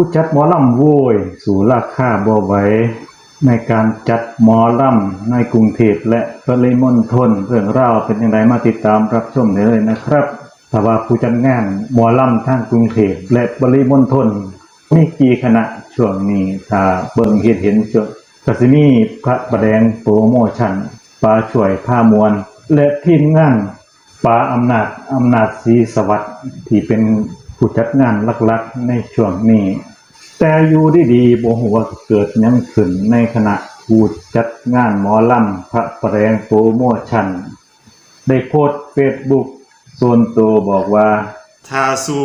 ผู้จัดหมอลำโว้ย สู่ราคาบ่ไหวในการจัดหมอลำในกรุงเทพและปริมณฑลเรื่องราวเป็นอย่างไรมาติดตามรับชมได้เลยนะครับแต่ว่าผู้จัดงานหมอลำทางกรุงเทพและปริมณฑลมีกี่คณะช่วงนี้ถ้าเบิ่งเห็นเห็นช่วงกสิมีพระประแดงโปรโมชั่นปลาช่วยผ้ามวลและทีมงานปลาอำนาจอำนาจศรีสวัสดิ์ที่เป็น ผู้จัดงานหลักๆในช่วงนี้ แต่อยู่ดีๆบ่ฮู้ว่าเกิดยังขึ้นในขณะผู้จัดงานหมอลำพระประแดงโปรโมชั่นได้โพสเฟซบุ๊กส่วนตัวบอกว่าถ้าสู้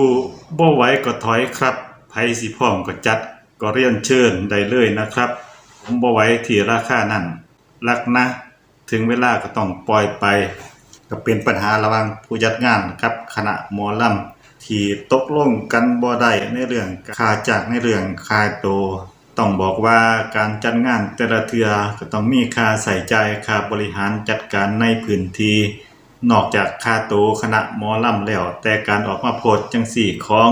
บ่ไหวก็ถอยครับไผสิพร้อมก็จัดก็เรียนเชิญได้เลยนะครับ ผมบ่ไหวที่ราคานั้นรักนะ ถึงเวลาก็ต้องปล่อยไป ก็เป็นปัญหาระหว่างผู้จัดงานกับคณะหมอลำ ที่ตกลงกันบ่ได้ในเรื่องค่าจากในเรื่องค่าโตวต้องบอกว่าการจัดงานแต่ละเทือก็ต้องมีค่าใส่ใจค่าบริหารจัดการในพื้นที่นอกจากค่าโตวคณะหมอลำแล้ว แต่การออกมาโพสจังสี่ของ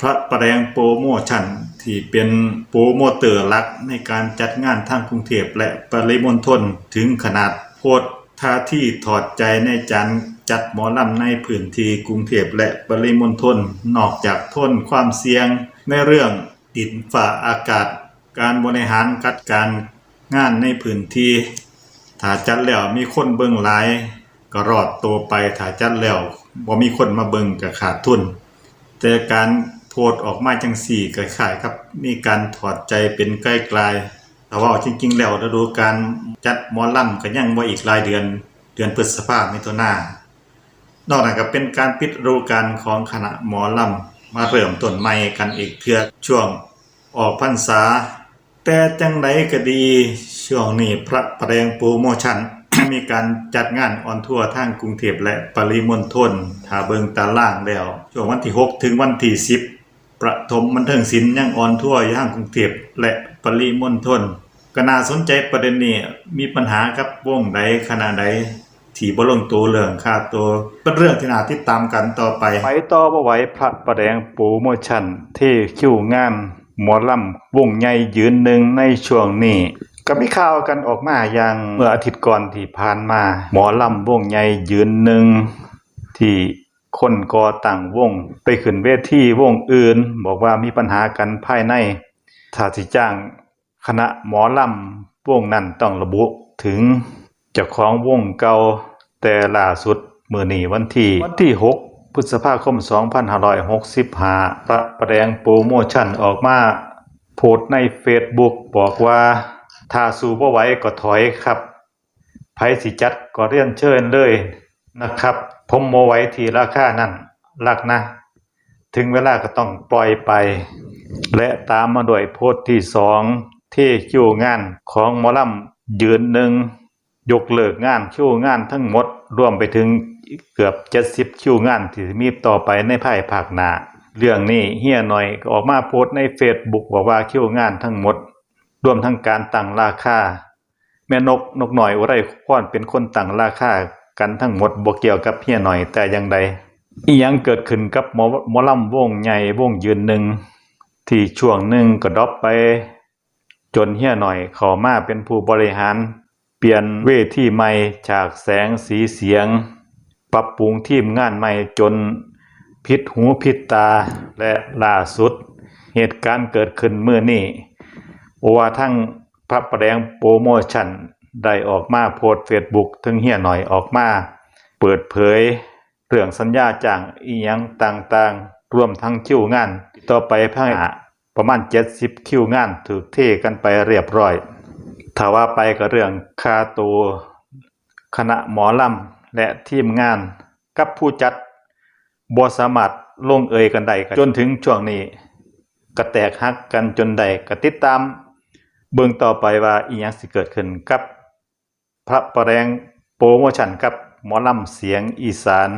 พระประแดงโปรโมชั่นที่เป็นโปรโมเตอร์ลักในการจัดงานทางกรุงเทพและปริมณฑลถึงขนาดโพสท่าที่ถอดใจในจาน จัดหมอลำในพื้นที่กรุงเทพและปริมณฑลนอกจากทนความเสี่ยงในเรื่องดินฝ่าอากาศ การบริหารจัดการงานในพื้นที่ถ้าจัดแล้วมีคนเบิ่งหลายก็รอดตัวไปถ้าจัดแล้วบ่มีคนมาเบิ่งก็ขาดทุน แต่การโพสต์ออกมาจังสี่ก็คล้ายๆครับมีการถอดใจเป็นใกล้ๆแต่ว่าจริง ๆ แล้วฤดูการจัดหมอลำก็ยังบ่อีกหลายเดือนเดือนพฤษภาคมมิถุนา นอกนั้นก็เป็นการปิดฤดูกาลของคณะหมอลำมาเริ่มต้นใหม่กันอีกเทื่อช่วงออกพรรษา แต่จังไดก็ดี ช่วงนี้พระประแดงโปรโมชั่น มีการจัดงานออนทัวร์ทางกรุงเทพและปริมณฑลถ้าเบิงตารางแล้ว ช่วงวันที่ 6 ถึงวันที่ 10 ประถมบันเทิงศิลป์ยังออนทัวร์ย่างกรุงเทพและปริมณฑลก็น่าสนใจประเด็นนี้มีปัญหากับวงใดขนาดใด ที่บ่ลงตัวเรื่องค่าตัวเป็นเรื่องที่น่าติดตามกันต่อไปไปต่อบ่ไหวพระประแดงปรโมชั่นเท่คิวงานหมอลำวงใหญ่ยืนหนึ่งในช่วงนี้ก็มีข่าวกันออกมาอย่างเมื่ออาทิตย์ก่อนที่ผ่านมา หมอลำวงใหญ่ยืนหนึ่งที่คนก่อตั้งวง ไปขึ้นเวทีวงอื่น บอกว่ามีปัญหากันภายในถ้าสิจ้างคณะหมอลำวงนั้นต้องระบุถึง เจ้าของวงเก่าแต่ล่าสุดมื้อนี้วันที่วันที่ 6 พฤษภาคม 2565พระประแดงโปรโมชั่นออกมาโพสต์ใน Facebook บอกว่า ถ้าสู้บ่ไหวก็ถอยครับไผสิจัดก็เรียนเชิญเลยนะครับ ผมบ่ไหวที่ราคานั้นลักนะ ถึงเวลาก็ต้องปล่อยไป และตามมาด้วยโพสต์ที่สองที่คิวงานของหมอลำยืนหนึ่ง ยกเลิกงานคิวงานทั้งหมดรวมไปถึงเกือบ70คิวงานที่มีต่อไปในภายภาคหน้าเรื่องนี้เฮียหน่อยก็ออกมาโพสต์ในเฟซบุ๊กบอกว่าคิวงานทั้งหมด รวมทั้งการตั้งราคาแม่นกนกหน่อยอุไรพรเป็นคนตั้งราคากันทั้งหมดบ่เกี่ยวกับเฮียหน่อยแต่อย่างใดอียังเกิดขึ้นกับหมอหมอลำวงใหญ่วงยืนหนึ่งที่ช่วงหนึ่งก็ดรอปไป จนเฮียหน่อยเข้ามาเป็นผู้บริหาร ปลี่ยนเวทีใหม่ฉากแสงสีเสียง ปรับปรุงทีมงานใหม่จนผิดหูผิดตาและล่าสุด เหตุการณ์เกิดขึ้นเมื่อนี้ว่าทั้งพระประแดงโปรโมชั่นได้ออกมาโพสเฟซบุ๊กถึงเฮียหน่อยออกมา เปิดเผยเรื่องสัญญาจ้างอีหยังต่างๆ รวมทั้งคิวงาน ต่อไปภายหน้าประมาณ 70 คิวงานถูกเทกันไปเรียบร้อย ถ้าว่าไปก็เรื่องคาตัวคณะหมอลำและทีมงานกับผู้จัดบสามารถลงเอยกันได้จนถึงช่วงนี้ก็แตกหักกันจนได้ก็ติดตาม เบิ่งต่อไปว่าอีหยังสิเกิดขึ้นกับ พระประแดงโปรโมชั่นกับหมอลำเสียงอีสาน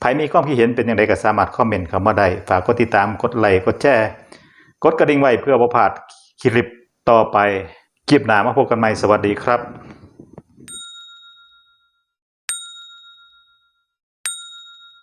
ใครมีความคิดเห็นเป็นอย่างไรก็สามารถคอมเมนต์เข้ามาได้ฝากกดติดตามกดไลค์กดแชร์กดกระดิ่งไว้เพื่อบ่พลาดคลิปต่อไป คลิปหน้ามาพบกันใหม่สวัสดีครับ